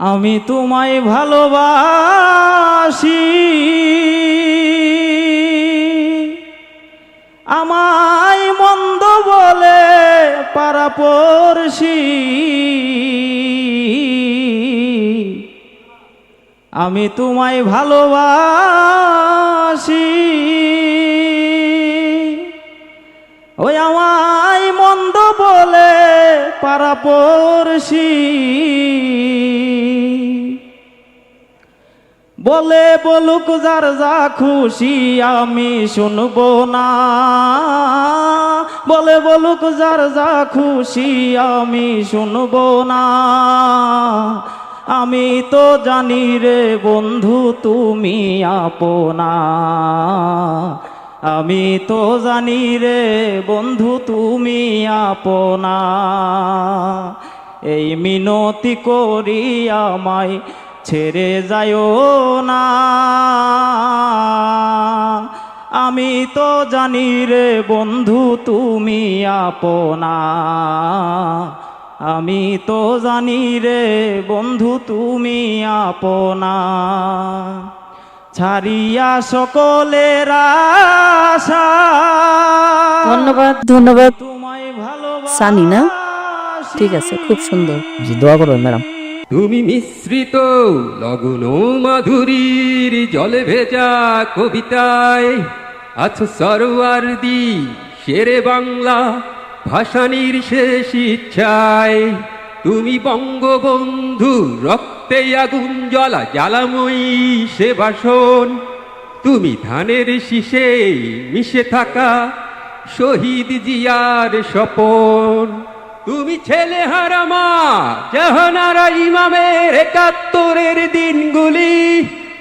আমি তোমায় ভালোবাসি। আমায় মন্দ বলে পারাপড়শি। আমি তোমায় ভালোবাসি। ওই আমায় মন্দ বলে পারাপড়শি। বলে বলুক যার যা খুশি আমি শুনব না। বলে বলুক যার যা খুশি আমি শুনব না। আমি তো জানি রে বন্ধু তুমি আপনা। আমি তো জানি রে বন্ধু তুমি আপনা। এই মিনতি করি আমায় ছেড়ে যায়ও না। আমি তো জানি রে বন্ধু তুমি আপনা। আমি তো জানি রে বন্ধু তুমি আপনা। ছাড়িয়া সকলের আশা। ধন্যবাদ ধন্যবাদ। তোমায় ভালো সানি না? ঠিক আছে খুব সুন্দর। জি দোয়া করবেন ম্যাডাম। তুমি মিশ্রিত লগন মাধুরীর জলে ভেজা কবিতায় আছো সরোয়ারদি শেরে বাংলা ভাষানির শেষ ইচ্ছায়। তুমি বঙ্গবন্ধু রক্তে আগুন জ্বালা জ্বালাময়ী সে বাসন তুমি ধানের শীষে মিশে থাকা শহীদ জিয়ার স্বপন। তুমি ছেলে হারামা জাহানারা ইমামের একাত্তরের দিনগুলি?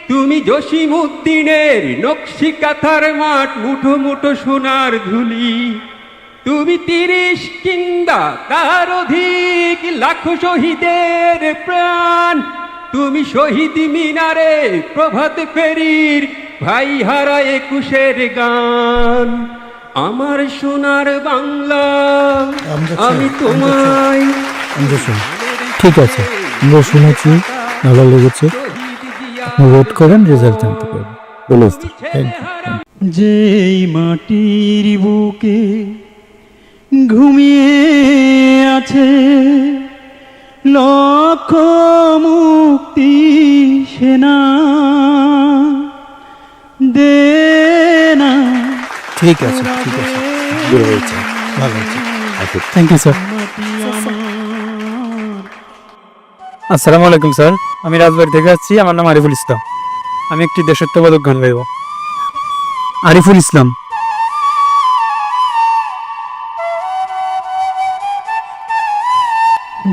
তুমি জসিম উদ্দিনের নকশি কাথার মাঠ মুঠো মুঠো সোনার ধুলি। তুমি তিরিশ কিংবা তার অধিক লাখো শহীদের প্রাণ। তুমি শহীদ মিনারে প্রভাত ফেরির ভাই হারা একুশের গান। আমার সোনার বাংলা। আমি তোমায় ঠিক আছে আমরা শুনেছি ভালো লেগেছে। আপনি ওয়েট করেন রেজাল্ট জানতে পারবেন। যেই মাটির বুকে ঘুমিয়ে আছে লক্ষ মুক্তি সেনা দে ঠিক আছে ঠিক আছে। ভালো হয়েছে ভালো হয়েছে থ্যাংক ইউ স্যার আসসালামু আলাইকুম স্যার আমি রাজবাড়ি থেকে আসছি। আমার নাম আরিফুল ইসলাম। আমি একটি দেশত্ববোধক গান গাইব। আরিফুল ইসলাম।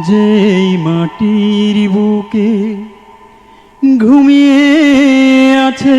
যেই মাটির বুকে ঘুমিয়ে আছে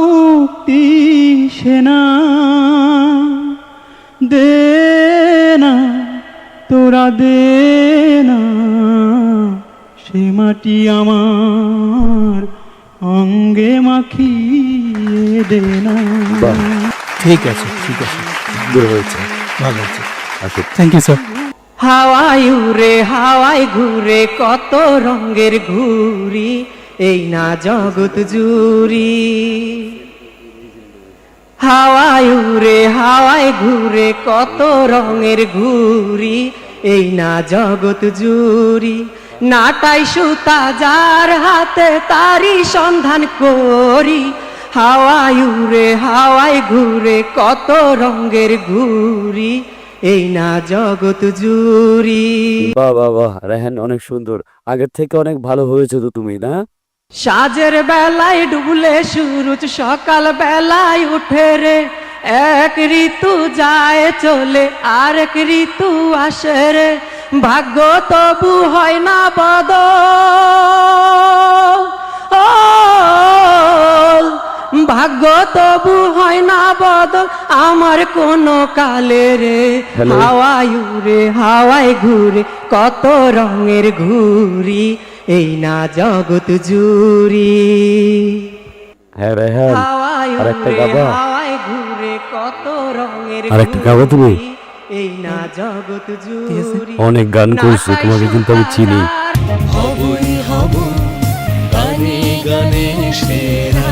সেনা দে না তোরা দে না সে মাটি আমার অঙ্গে মাখিয়ে দে না। ঠিক আছে ঠিক আছে। ভালো হয়েছে। ভালো হয়েছে। থ্যাংক ইউ স্যার হাওয়ায় উড়ে হাওয়ায় ঘুরে কত রঙের ঘুরি এই না জগৎ জুরি হাওয়ায় উড়ে, হাওয়ায় ঘুরে, কত রঙের ঘুরি এই না জগৎ জুরি নাটাই সুতা যার হাতে তারি সন্ধান করি। হাওয়ায় উড়ে, হাওয়ায় ঘুরে, কত রঙের ঘুরি এই না জগৎ জুরি বাহ বাহ বাহ, রেহান অনেক সুন্দর। আগের থেকে অনেক ভালো হয়েছে তো তুমি, না? সাজের বেলায় ডুবলে সুরুজ সকাল বেলায় উঠে রে। এক ঋতু যায় চলে আর এক ঋতু আসে রে। ভাগ্য তবু হয় না বদ ভাগ্য তবু হয় না বদল। আমার কোন কালে রে হাওয়ায় উড়ে হাওয়ায় ঘুরে কত রঙের ঘুরি এই না জগৎ জুরি হ্যাঁ রে আরেকটা গাবা? আরেকটা গাবা তুমি? জুড়ি। অনেক গান করছ তোমাকে কিন্তু আমি চিনি। গানে গানে সেরা।